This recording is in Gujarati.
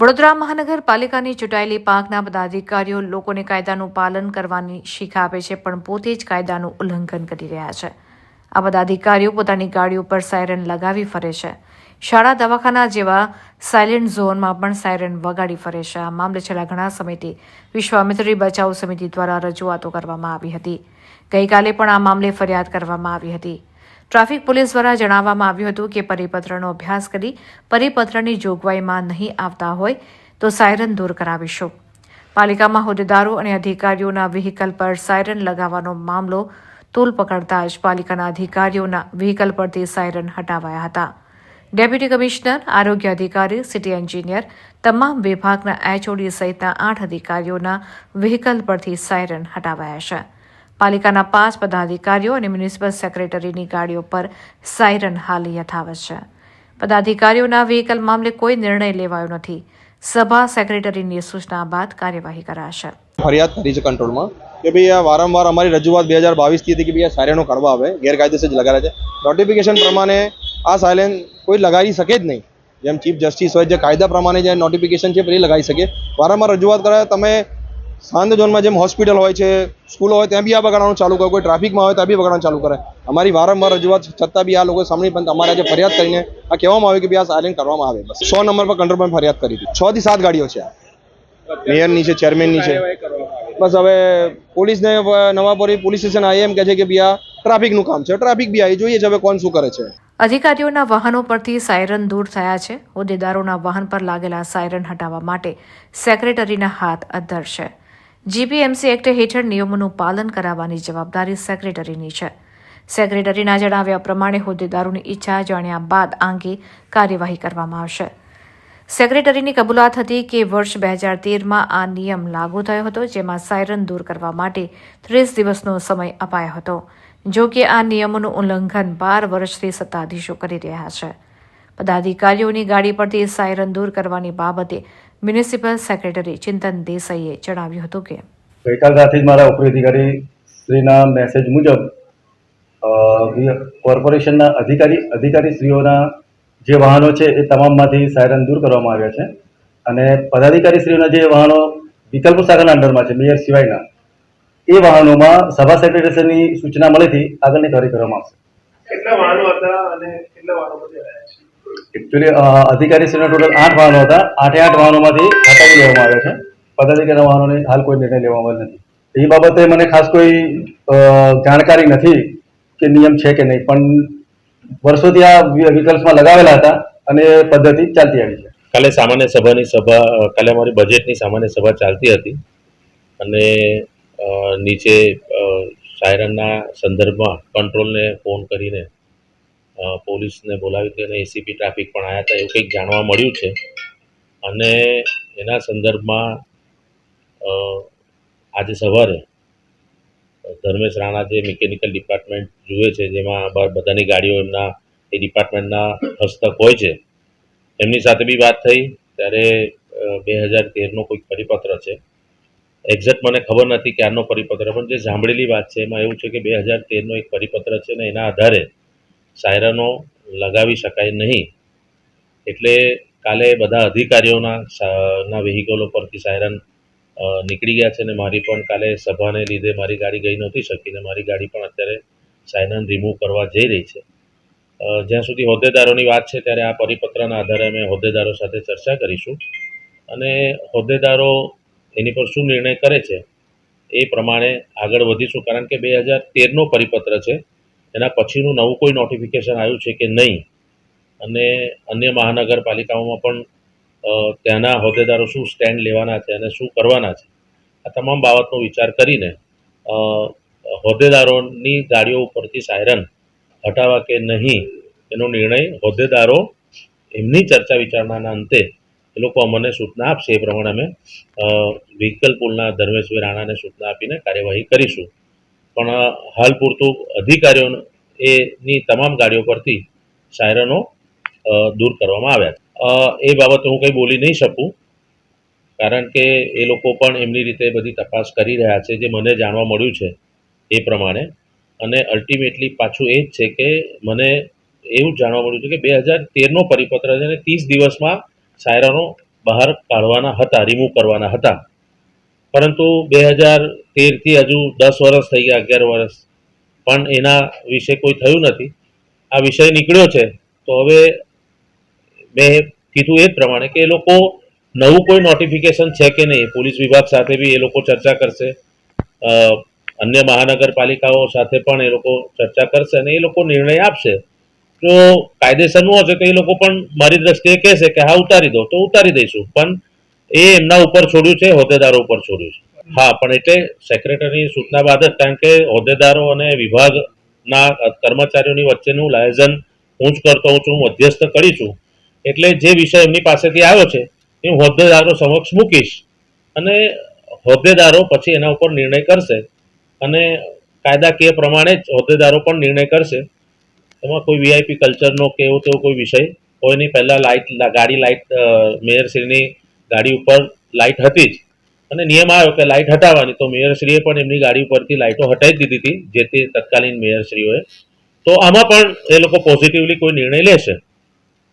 વડોદરા મહાનગરપાલિકાની ચૂંટાયેલી પાંખના પદાધિકારીઓ લોકોને કાયદાનું પાલન કરવાની શીખ આપે છે, પણ પોતે જ કાયદાનું ઉલ્લંઘન કરી રહ્યા છે. આ પદાધિકારીઓ પોતાની ગાડીઓ પર સાયરન લગાવી ફરે છે. શાળા, દવાખાના જેવા સાયલેન્ટ ઝોનમાં પણ સાયરન વગાડી ફરે છે. આ મામલે છેલ્લા ઘણા સમયથી વિશ્વામિત્રી બચાવ સમિતિ દ્વારા રજૂઆતો કરવામાં આવી હતી. ગઈકાલે પણ આ મામલે ફરિયાદ કરવામાં આવી હતી. ટ્રાફિક પોલીસ દ્વારા જણાવવામાં આવ્યું હતું કે પરિપત્રનો અભ્યાસ કરી પરિપત્રની જોગવાઈમાં નહીં આવતા હોય તો સાયરન દૂર કરાવીશું. પાલિકામાં હોદ્દેદારો અને અધિકારીઓના વ્હીકલ પર સાયરન લગાવવાનો મામલો તૂલ પકડતા જ પાલિકાના અધિકારીઓના વ્હીકલ પરથી સાયરન હટાવાયા હતા. ડેપ્યુટી કમિશનર, આરોગ્ય અધિકારી, સિટી એન્જિનિયર તમામ વિભાગના એચઓડી સહિતના આઠ અધિકારીઓના વ્હીકલ પરથી સાયરન હટાવાયા છે. પાલિકાના પાંચ પદાધિકારીઓ અને મ્યુનિસિપલ સેક્રેટરીની ગાડીઓ પર સાયરન હાલ યથાવત છે. પદાધિકારીઓના વ્હીકલ મામલે કોઈ નિર્ણય લેવાયો નથી. સભા સેક્રેટરીની સૂચના બાદ કાર્યવાહી કરાશે. ફરિયાદ કરી છે કંટ્રોલમાં કે ભાઈ આ વારંવાર અમારી રજૂઆત બે હજાર બાવીસથી હતી કે ભાઈ આ સાયરનો કાઢવા આવે, ગેરકાયદેસર જ લગાડે છે. નોટિફિકેશન પ્રમાણે આ સાયલેન કોઈ લગાવી શકે જ નહીં. જેમ ચીફ જસ્ટિસ હોય, જે કાયદા પ્રમાણે જે નોટિફિકેશન છે એ લગાવી શકે. વારંવાર રજૂઆત કરે તમે સાંજ ઝોનમાં જેમ હોસ્પિટલ હોય છે સ્કૂલ હોય, ત્યાં બી આ બગાડવાનું ચાલુ કરે. કોઈ ટ્રાફિકમાં હોય, ત્યાં બી બગાડવાનું ચાલુ કરે. અમારી વારંવાર રજૂઆત છતાં બી આ લોકો સાંભળી, પણ અમારે આજે ફરિયાદ કરીને આ કહેવામાં આવ્યું કે ભાઈ આ સાયલેન કરવામાં આવે. બસ. સો નંબર પર કંટ્રોલ પણ ફરિયાદ કરી હતી છ થી સાત ગાડીઓ છે આ. મેયરની છે ચેરમેનની છે. બસ હવે પોલીસને નવાપુરી પોલીસ સ્ટેશન આવી એમ કહે છે કે ભાઈ આ ટ્રાફિકનું કામ છે. ટ્રાફિક બી આવી જોઈએ છે હવે કોણ શું કરે છે. અધિકારીઓના વાહનો પરથી સાયરન દૂર થયા છે. હોદ્દેદારોના વાહન પર લાગેલા સાયરન હટાવવા માટે સેક્રેટરીના હાથ અદ્ધર છે. જીપીએમસી એક્ટ હેઠળ નિયમોનું પાલન કરાવવાની જવાબદારી સેક્રેટરીની છે. સેક્રેટરીના જણાવ્યા પ્રમાણે હોદ્દેદારોની ઈચ્છા જાણ્યા બાદ આ અંગે કાર્યવાહી કરવામાં આવશે. સેક્રેટરીની કબૂલાત હતી કે વર્ષ બે હજાર તેરમાં આ નિયમ લાગુ થયો હતો, જેમાં સાયરન દૂર કરવા માટે ત્રીસ દિવસનો સમય અપાયો હતો. જો કે આ નિયમોનું ઉલ્લંઘન બાર વર્ષથી સત્તાધીશો કરી રહ્યા છે. પદાધિકારીઓની ગાડી પરથી સાયરન દૂર કરવાની બાબતે મ્યુનિસિપલ સેક્રેટરી ચિંતન દેસાઈએ જણાવ્યું હતું કે ગઈકાલ રાતથી જ મારા ઉપરી શ્રીના મેસેજ મુજબ કોર્પોરેશનના અધિકારી અધિકારી શ્રીઓના જે વાહનો છે એ તમામમાંથી સાયરન દૂર કરવામાં આવ્યા છે. અને પદાધિકારી શ્રીઓના જે વાહનો વિકલ્પ શાખાના અંડરમાં છે, મેયર સિવાયના એ વાહનોમાં સભા સેક્રેટરીની સૂચના મળીથી આગળની કાર્ય કરવામાં આવશે. કેટલા વાહનો હતા અને કેટલા વાહનો પછી આવ્યા છે? એકચ્યુઅલી અધિકારી શ્રીના ટોટલ આઠ વાહનો હતા. આઠે આઠ વાહનોમાંથી હટાવી લેવામાં આવ્યા છે. પદાધિકારીના વાહનોને હાલ કોઈ નિર્ણય લેવામાં નથી. એ બાબતે મને ખાસ કોઈ જાણકારી નથી કે નિયમ છે કે નહીં. પણ વર્ષોથી આ વિ- વિકલ્પમાં લગાવેલા હતા અને એ પદ્ધતિ ચાલતી આવી છે. કાલે સામાન્ય સભાની સભા કાલે અમારી બજેટની સામાન્ય સભા ચાલતી હતી. અને નીચે સાયરનના સંદર્ભમાં કંટ્રોલને ફોન કરીને પોલીસને બોલાવી હતી અને એસીપી ટ્રાફિક પણ આવ્યા હતા, એવું કંઈક જાણવા મળ્યું છે. અને એના સંદર્ભમાં આજે સવારે ધર્મેશ રાણા જે મિકેનિકલ ડિપાર્ટમેન્ટ જુએ છે, જેમાં બધાની ગાડીઓ એમના, એ ડિપાર્ટમેન્ટના હસ્તક હોય છે, એમની સાથે બી વાત થઈ. ત્યારે બે હજાર તેરનો કોઈક પરિપત્ર છે. એક્ઝેક્ટ મને ખબર નથી કે આનો પરિપત્ર, પણ જે સાંભળેલી વાત છે, એમાં એવું છે કે બે હજાર તેરનો એક પરિપત્ર છે ને એના આધારે સાયરનો લગાવી શકાય નહીં. એટલે કાલે બધા અધિકારીઓના ના વ્હીકલો પરથી સાયરન નીકળી ગયા છે ને મારી પણ કાલે સભાને લીધે મારી ગાડી ગઈ નહોતી શકી ને મારી ગાડી પણ અત્યારે સાયરન રિમૂવ કરવા જઈ રહી છે. જ્યાં સુધી હોદ્દેદારોની વાત છે ત્યારે આ પરિપત્રના આધારે અમે હોદ્દેદારો સાથે ચર્ચા કરીશું. અને હોદ્દેદારો એની પર શું નિર્ણય કરે છે, એ પ્રમાણે આગળ વધીશું. કારણ કે બે હજાર તેરનો પરિપત્ર છે, એના પછીનું નવું કોઈ નોટિફિકેશન આવ્યું છે કે નહીં. અને અન્ય મહાનગરપાલિકાઓમાં પણ ત્યાંના હોદ્દેદારો શું સ્ટેન્ડ લેવાના છે અને શું કરવાના છે. આ તમામ બાબતનો વિચાર કરીને હોદ્દેદારોની ગાડીઓ ઉપરથી સાયરન હટાવવા કે નહીં, એનો નિર્ણય હોદ્દેદારો એમની ચર્ચા વિચારણાના અંતે એ લોકો અમને સૂચના આપશે એ પ્રમાણે અમે વ્હીકલ પુલના ધર્મેશભાઈ રાણાને સૂચના આપીને કાર્યવાહી કરીશું. પણ હાલ પૂરતું અધિકારીઓ એની તમામ ગાડીઓ પરથી સાયરનો દૂર કરવામાં આવ્યા એ બાબતે હું કંઈ બોલી નહીં શકું, કારણ કે એ લોકો પણ એમની રીતે બધી તપાસ કરી રહ્યા છે, જે મને જાણવા મળ્યું છે, એ પ્રમાણે. અને અલ્ટિમેટલી પાછું એ જ છે કે મને એવું જાણવા મળ્યું છે કે બે હજાર તેરનો પરિપત્ર છે અને ત્રીસ દિવસમાં સાયરનો બહાર કાઢવાના હતા રિમૂવ કરવાના હતા. પરંતુ બે હજાર તેરથી હજુ દસ વર્ષ થઈ ગયા, અગિયાર વર્ષ. પણ એના વિશે કોઈ થયું નથી. આ વિષય નીકળ્યો છે. તો હવે મેં કીધું એ જ પ્રમાણે કે એ લોકો નવું કોઈ નોટિફિકેશન છે કે નહીં? પોલીસ વિભાગ સાથે બી એ લોકો ચર્ચા કરશે. અન્ય મહાનગરપાલિકાઓ સાથે પણ એ લોકો ચર્ચા કરશે અને એ લોકો નિર્ણય આપશે. જો કાયદેસરનું હશે તો એ લોકો પણ મારી દ્રષ્ટિએ કહેશે કે હા, ઉતારી દો. તો ઉતારી દઈશું. પણ એ એમના ઉપર છોડ્યું છે, હોદ્દેદારો ઉપર છોડ્યું છે. હા, પણ એટલે સેક્રેટરી સૂચના બાદ જ, કારણ કે હોદ્દેદારો અને વિભાગના કર્મચારીઓની વચ્ચેનું લાયઝન હું જ કરતો હોઉં છું, હું મધ્યસ્થ કરી છું. એટલે જે વિષય એમની પાસેથી આવ્યો છે, એ હું હોદ્દેદારો સમક્ષ મૂકીશ. અને હોદ્દેદારો પછી એના ઉપર નિર્ણય કરશે. અને કાયદાકીય પ્રમાણે જ હોદ્દેદારો પણ નિર્ણય કરશે. એમાં કોઈ વીઆઈપી કલ્ચરનો કે એવો તેવો કોઈ વિષય કોઈ નહીં. પહેલાં લાઇટ ગાડી લાઇટ મેયરશ્રીની ગાડી ઉપર લાઇટ હતી જ. અને નિયમ આવ્યો કે લાઇટ હટાવવાની. તો મેયરશ્રીએ પણ એમની ગાડી ઉપરથી લાઇટો હટાવી દીધી હતી જે તે તત્કાલીન મેયરશ્રીઓએ તો આમાં પણ એ લોકો પોઝિટિવલી કોઈ નિર્ણય લેશે.